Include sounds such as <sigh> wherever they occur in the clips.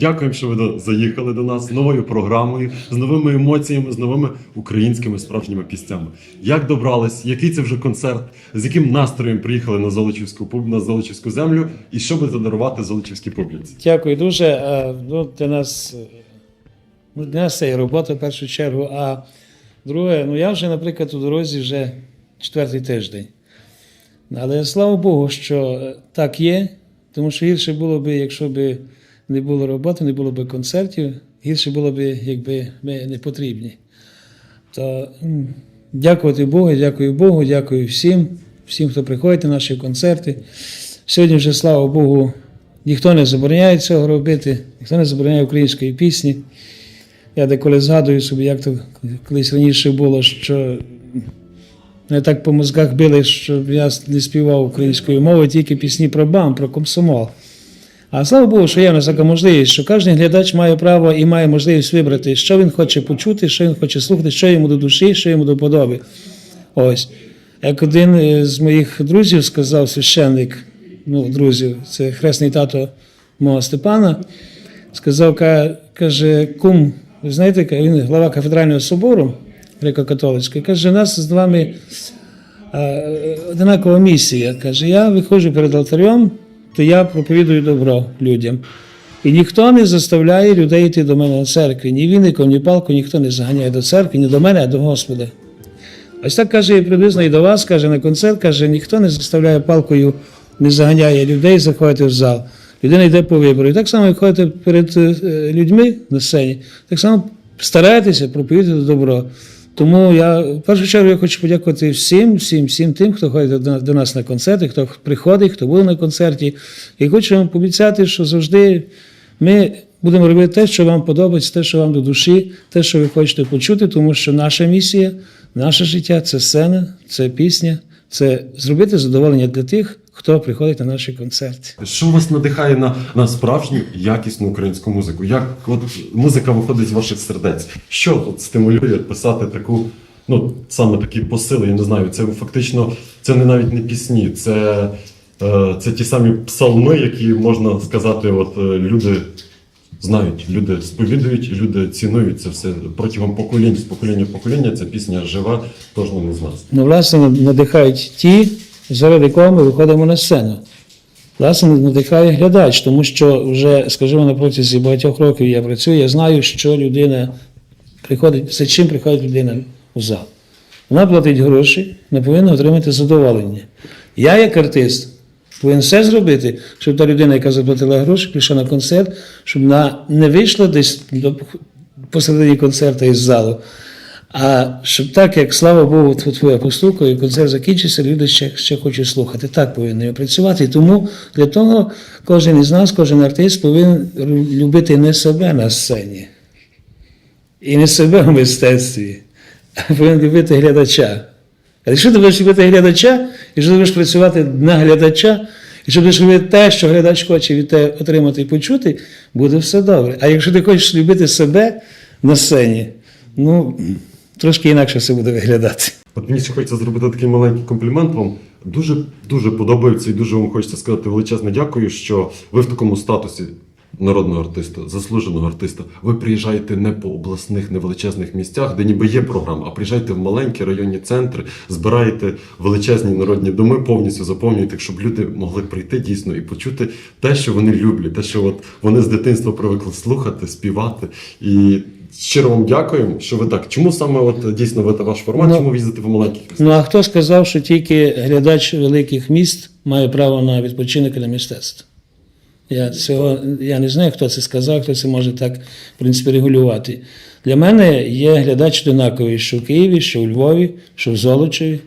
Дякуємо, що ви заїхали до нас з новою програмою, з новими емоціями, з новими українськими справжніми піснями. Як добрались? Який це вже концерт? З яким настроєм приїхали на Золочівську на Золочівську землю? І що будете дарувати Золочівській публіці? Дякую дуже. Е, Ну, для нас ну, для нас це і робота в першу чергу. А друге, ну я вже, наприклад, у дорозі вже четвертий тиждень. Але слава Богу, що е, так є, тому що гірше було б, якщо б не було роботи, не було б концертів, гірше було б, якби ми не потрібні. То дякувати Богу, дякую Богу, дякую всім, всім, хто приходить на наші концерти. Сьогодні вже, слава Богу, ніхто не забороняє цього робити, ніхто не забороняє української пісні. Я деколи згадую собі, як то колись раніше було, що не так по мозгах били, що я не співав українською мовою, тільки пісні про БАМ, про комсомол. А слава Богу, що є в нас така можливість, що кожен глядач має право і має можливість вибрати, що він хоче почути, що він хоче слухати, що йому до душі, що йому до подоби. Ось. Як один з моїх друзів сказав, священник, ну, друзів, це хресний тато мого Степана, сказав, каже, кум, ви знаєте, він глава кафедрального собору греко-католицького, каже, у нас з вами одинакова місія. Каже, я виходжу перед алтарем, то я проповідую добро людям. І ніхто не заставляє людей йти до мене на церкві. Ні віником, ні палку, ніхто не заганяє до церкви, ні до мене, а до Господа. Ось так каже і приблизно і до вас, каже на концерт, каже, ніхто не заставляє палкою, не заганяє людей заходити в зал. Людина йде по вибору. І так само, як ходите перед е, людьми на сцені, так само старайтеся проповідати добро. Тому я в першу чергу я хочу подякувати всім, всім, всім тим, хто ходить до, нас на концерти, хто приходить, хто був на концерті. І хочу вам пообіцяти, що завжди ми будемо робити те, що вам подобається, те, що вам до душі, те, що ви хочете почути, тому що наша місія, наше життя це сцена, це пісня, це зробити задоволення для тих, хто приходить на наші концерти. Що вас надихає на, на справжню якісну українську музику? Як от музика виходить з ваших сердець? Що от стимулює писати таку, ну саме такі посили? Я не знаю. Це фактично це не навіть не пісні, це, е, це ті самі псалми, які можна сказати, от е, люди. Знають, люди сповідують, люди цінують це все протягом поколінь, з покоління в покоління. Ця пісня жива кожному з нас. Ну, власне, надихають ті, заради кого ми виходимо на сцену. Власне, надихає глядач, тому що вже, скажімо, на протязі багатьох років я працюю, я знаю, що людина приходить, за чим приходить людина у зал. Вона платить гроші, не повинна отримати задоволення. Я, як артист, повинен все зробити, щоб та людина, яка заплатила гроші, прийшла на концерт, щоб вона не вийшла десь до, посередині концерту із залу. А щоб так, як слава Богу, твоя постука, і концерт закінчиться, люди ще, ще хочуть слухати. Так повинні працювати. Тому для того кожен із нас, кожен артист повинен любити не себе на сцені і не себе в мистецтві, а повинен любити глядача. А якщо ти будеш любити глядача, і що ти будеш працювати на глядача, і що будеш робити те, що глядач хоче від тебе отримати і почути, буде все добре. А якщо ти хочеш любити себе на сцені, ну трошки інакше все буде виглядати. От мені ще хочеться зробити такий маленький комплімент вам. Дуже дуже подобається і дуже вам хочеться сказати величезне дякую, що ви в такому статусі народного артиста, заслуженого артиста. Ви приїжджаєте не по обласних невеличезних місцях, де ніби є програма, а приїжджаєте в маленькі районні центри, збираєте величезні народні доми, повністю заповнюєте, щоб люди могли прийти дійсно і почути те, що вони люблять, те, що от вони з дитинства привикли слухати, співати. І щиро вам дякуємо, що ви так. Чому саме от дійсно ви ваш формат? Ну, чому ви їздите в маленьких містах? Ну а хто сказав, що тільки глядач великих міст має право на відпочинок і на мистецтво? Я цього я не знаю, хто це сказав, хто це може так, в принципі, регулювати. Для мене є глядач однаковий, що в Києві, що у Львові, що в Золочеві,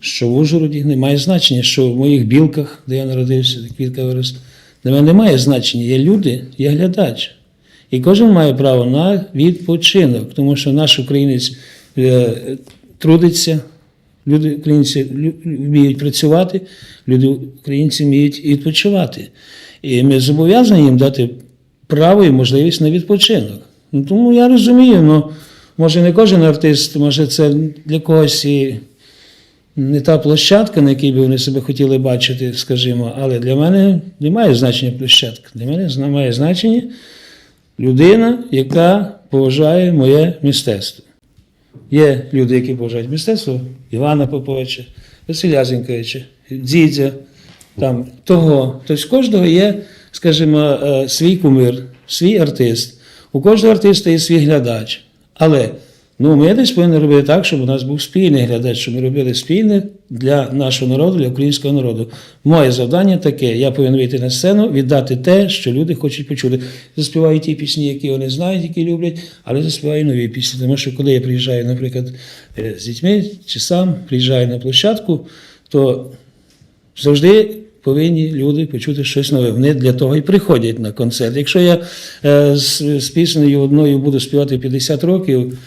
що в Ужгороді. Немає значення, що в моїх білках, де я народився, де квітка вирос. Для мене немає значення. Є люди, є глядач. І кожен має право на відпочинок, тому що наш українець е, трудиться, люди українці вміють працювати, люди українці вміють відпочивати. І ми зобов'язані їм дати право і можливість на відпочинок. Ну, тому я розумію, ну, може не кожен артист, може це для когось і не та площадка, на якій би вони себе хотіли бачити, скажімо, але для мене немає значення площадка. Для мене має значення людина, яка поважає моє мистецтво. Є люди, які поважають мистецтво Івана Поповича, Василя Зінковича, Дідя, там, того. Тобто кожного є, скажімо, е, свій кумир, свій артист. У кожного артиста є свій глядач. Але ну, ми десь повинні робити так, щоб у нас був спільний глядач, щоб ми робили спільне для нашого народу, для українського народу. Моє завдання таке: я повинен вийти на сцену, віддати те, що люди хочуть почути. Заспіваю ті пісні, які вони знають, які люблять, але заспіваю нові пісні. Тому що коли я приїжджаю, наприклад, е, з дітьми чи сам приїжджаю на площадку, то завжди повинні люди почути щось нове. Вони для того і приходять на концерт. Якщо я е, з, з піснею одною буду співати 50 років,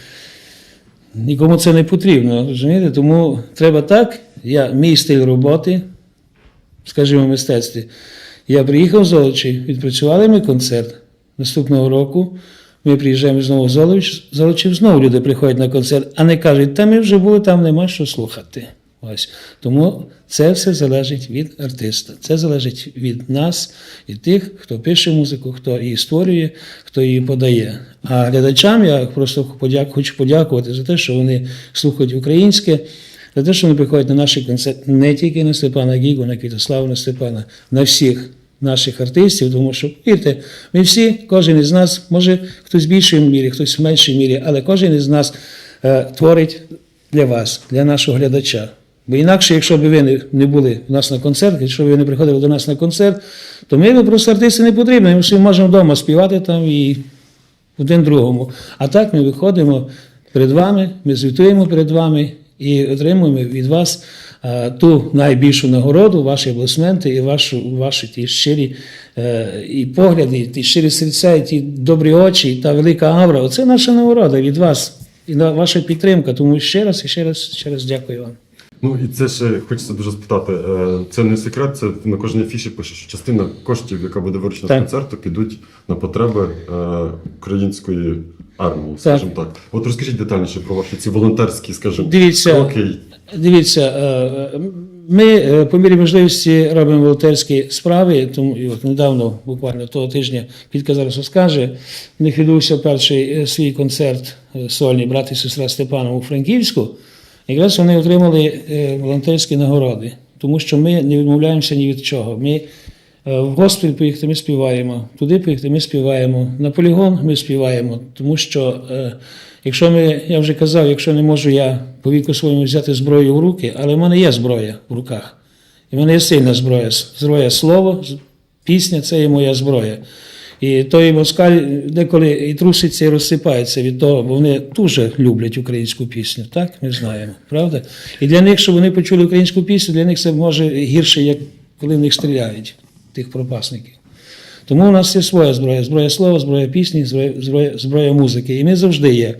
нікому це не потрібно. розумієте? Тому треба так. Я, мій стиль роботи, скажімо, в мистецтві. Я приїхав з Золочі, відпрацювали ми концерт наступного року. Ми приїжджаємо знову в Золоч, Золочів, знову люди приходять на концерт, а не кажуть, та ми вже були, там нема що слухати. Ось. Тому це все залежить від артиста. Це залежить від нас, від тих, хто пише музику, хто її створює, хто її подає. А глядачам я просто подяк, хочу подякувати за те, що вони слухають українське, за те, що вони приходять на наші концерти не тільки на Степана Гігу, на Квітослава, на Степана, на всіх наших артистів, тому що, вірте, ми всі, кожен із нас, може хтось в більшій мірі, хтось в меншій мірі, але кожен із нас е, творить для вас, для нашого глядача. Бо інакше, якщо б ви не- були у нас на концерт, якщо б ви не приходили до нас на концерт, то ми б просто артисти не потрібні. Ми всі можемо вдома співати там і один другому. А так ми виходимо перед вами, ми звітуємо перед вами і отримуємо від вас ту найбільшу нагороду, ваші аплодисменти і вашу, ваші ті щирі е, і погляди, ті щирі серця, і ті добрі очі, і та велика авра. Оце наша нагорода від вас і ваша підтримка. Тому ще раз і ще раз, ще раз дякую вам. Ну і це ще хочеться дуже спитати. е, Це не секрет, це на кожній афіші пише, що частина коштів, яка буде виручена з концерту, підуть на потреби е, української армії, скажімо так. От розкажіть детальніше про ваші ці волонтерські, скажімо, Дивіться, кроки. Дивіться, е, ми по мірі можливості робимо волонтерські справи. Тому і от недавно, буквально того тижня, Підка зараз розкаже. У них відбувся перший свій концерт сольний брат і сестра Степанов у Франківську. Якраз вони отримали е, волонтерські нагороди, тому що ми не відмовляємося ні від чого. Ми е, в госпіталь поїхати ми співаємо, туди поїхати ми співаємо, на полігон ми співаємо, тому що е, якщо ми, я вже казав, якщо не можу я по віку своєму взяти зброю в руки, але в мене є зброя в руках. І в мене є сильна зброя. Зброя слово, пісня це є моя зброя. І той москаль деколи і труситься, і розсипається від того, бо вони дуже люблять українську пісню, так? Ми знаємо, правда? І для них, щоб вони почули українську пісню, для них це може гірше, як коли в них стріляють, тих пропасників. Тому у нас є своя зброя: зброя слова, зброя пісні, зброя, зброя, зброя музики. І ми завжди є.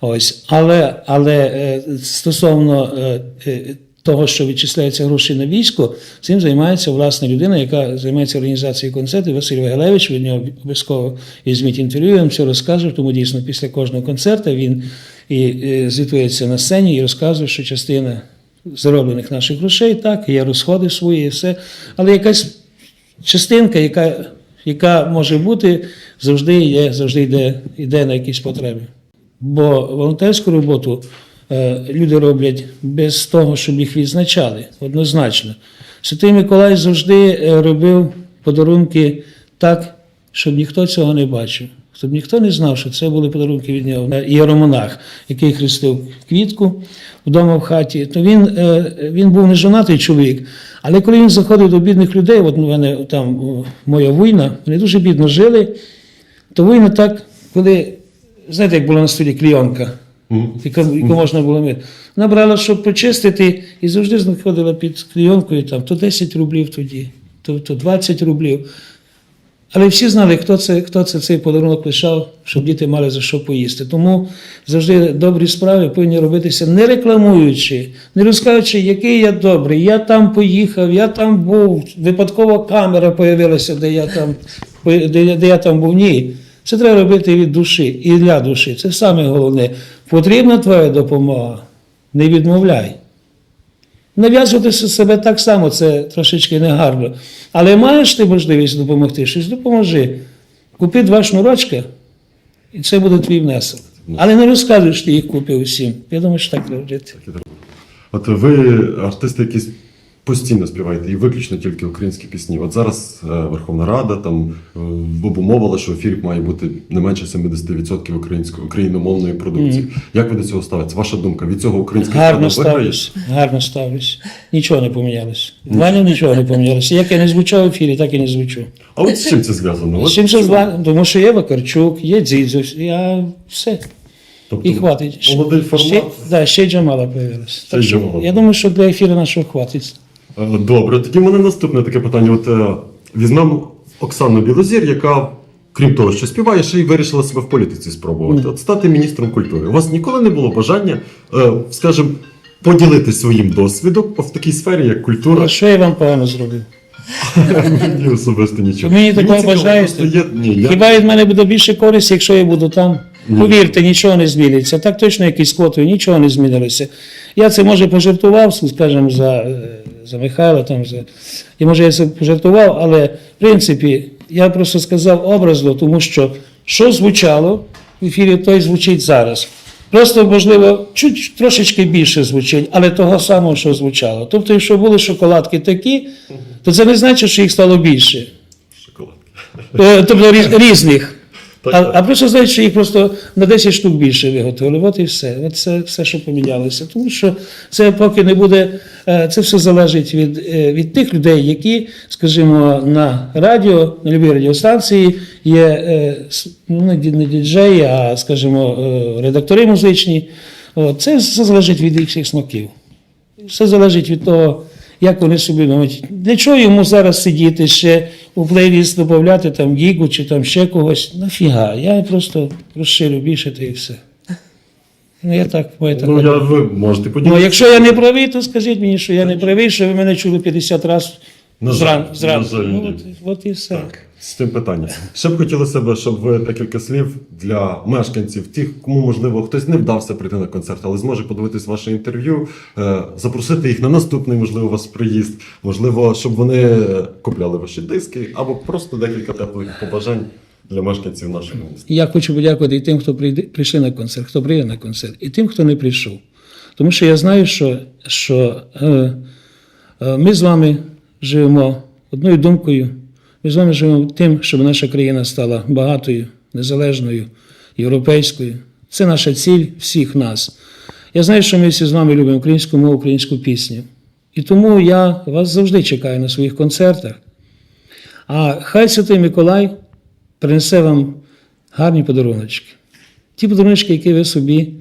Ось. Але, але е, стосовно е, е, того, що відчисляються гроші на військо, цим займається власна людина, яка займається організацією концертів. Василь Вагелевич, від нього обов'язково візьміть інтерв'ю, я вам все розкаже, тому дійсно після кожного концерту він і, е, звітується на сцені і розказує, що частина зароблених наших грошей, так, є розходи свої, і все. Але якась частинка, яка, яка може бути, завжди є, завжди йде, йде на якісь потреби. Бо волонтерську роботу люди роблять без того, щоб їх відзначали, однозначно. Святий Миколай завжди е, робив подарунки так, щоб ніхто цього не бачив. Щоб ніхто не знав, що це були подарунки від нього. Е, Єромонах, який хрестив квітку вдома в хаті, то він, е, він був не жонатий чоловік. Але коли він заходив до бідних людей, от у мене там моя війна, вони дуже бідно жили, то війна так, коли, знаєте, як була на столі клійонка, Мгм. Яку, яку можна було мити. Вона брала, щоб почистити, і завжди знаходила під клійонкою там то 10 рублів тоді, то, то 20 рублів. Але всі знали, хто це, хто це цей подарунок лишав, щоб діти мали за що поїсти. Тому завжди добрі справи повинні робитися не рекламуючи, не розказуючи, який я добрий, я там поїхав, я там був, випадково камера появилася, де я там, де я там був. Ні. Це треба робити від душі і для душі. Це саме головне. Потрібна твоя допомога. Не відмовляй. Нав'язувати себе так само, це трошечки негарно. Але маєш ти можливість допомогти, щось допоможи. Купи два шнурочки, І це буде твій внесок. Але не розказуй, що ти їх купив усім. Я думаю, що так треба робити. От ви артисти, які постійно співаєте і виключно тільки українські пісні. От зараз е, Верховна Рада там е, обумовила, що в ефірі має бути не менше 70% української україномовної продукції. Як ви до цього ставитесь? Ваша думка? Від цього українська Гарно ставлюсь, гарно ставлюсь. Нічого не помінялося. В мене нічого не помінялося. Як я не звучав в ефірі, так і не звучу. А от з чим це зв'язано? З чим це зв'язано? Тому що є Вакарчук, є Дзідзо, я все. Тобто, І хватить. Молодий формат. Ще, да, ще й Джамала появилась. Ще Так Джамала. я думаю, що для ефіру нашого хватить. Е, Добре, тоді в мене наступне таке питання. От е, візьмемо Оксану Білозір, яка, крім того, що співає, ще й вирішила себе в політиці спробувати. От стати міністром культури. У вас ніколи не було бажання, е, скажімо, поділитися своїм досвідом в такій сфері, як культура. А що я вам погано зробив? Мені особисто нічого. Мені такого бажаєте? є- Хіба від мене буде більше користі, якщо я буду там? Повірте, нічого не зміниться. Так точно, як і з квотою, нічого не змінилося. Я це може пожартував, скажімо, за, е, за Михайла, там, за... і може я це пожартував, але в принципі я просто сказав образно, тому що що звучало в ефірі, то й звучить зараз. Просто, можливо, чуть трошечки більше звучить, але того самого, що звучало. Тобто, якщо були шоколадки такі, то це не значить, що їх стало більше. Шоколадки. Е, Тобто <laughs> різних. А, а просто знають, що їх просто на 10 штук більше виготовили. От і все. От це все, що помінялося. Тому що це поки не буде, е, це все залежить від, е, від тих людей, які, скажімо, на радіо, на любій радіостанції є е, ну, не діджеї, а скажімо, редактори музичні. От, це все залежить від їх смаків. Все залежить від того, як вони собі думають. Для чого йому зараз сидіти ще у плейліст додати там гігу чи там ще когось? Нафіга. Я просто розширю більше та і все. Ну, я так, така. Ну, я, ви можете Ну, якщо я не правий, то скажіть мені, що я не правий, що ви мене чули 50 разів жаль, зран, зранку. Ну, от, от і все. Так, з цим питання. Ще б хотілося б, щоб ви декілька слів для мешканців, тих, кому можливо хтось не вдався прийти на концерт, але зможе подивитись ваше інтерв'ю, е, запросити їх на наступний, можливо, у вас приїзд, можливо, щоб вони купляли ваші диски, або просто декілька теплих побажань для мешканців нашого міста. Я хочу подякувати і тим, хто прийде, прийшли на концерт, хто прийде на концерт, і тим, хто не прийшов. Тому що я знаю, що, що е, е, ми з вами живемо одною думкою. Ми з вами живемо тим, щоб наша країна стала багатою, незалежною, європейською. Це наша ціль всіх нас. Я знаю, що ми всі з вами любимо українську мову, українську пісню. І тому я вас завжди чекаю на своїх концертах. А хай Святий Миколай принесе вам гарні подаруночки. Ті подаруночки, які ви собі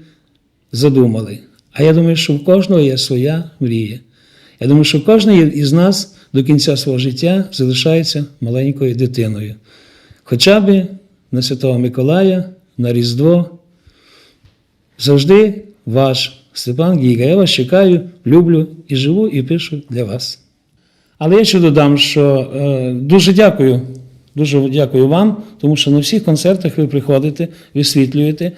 задумали. А я думаю, що в кожного є своя мрія. Я думаю, що кожен із нас до кінця свого життя залишається маленькою дитиною. Хоча б на Святого Миколая, на Різдво. Завжди ваш Степан Гіга. Я вас чекаю, люблю і живу, і пишу для вас. Але я ще додам, що е, дуже дякую, дуже дякую вам, тому що на всіх концертах ви приходите, висвітлюєте.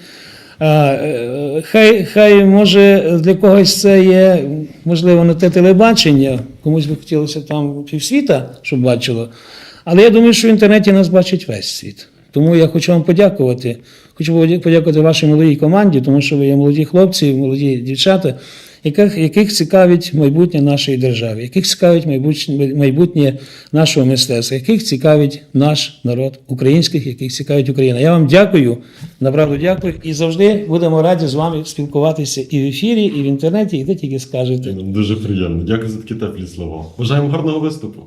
Е, хай, хай може для когось це є, можливо, не те телебачення, комусь би хотілося там півсвіта, щоб бачило. Але я думаю, що в інтернеті нас бачить весь світ. Тому я хочу вам подякувати. Хочу подякувати вашій молодій команді, тому що ви є молоді хлопці, молоді дівчата, яких, яких цікавить майбутнє нашої держави, яких цікавить майбутнє, майбутнє нашого мистецтва, яких цікавить наш народ українських, яких цікавить Україна. Я вам дякую, направду дякую, і завжди будемо раді з вами спілкуватися і в ефірі, і в інтернеті, і де тільки скажете. Дуже приємно. Дякую за такі теплі слова. Бажаємо гарного виступу.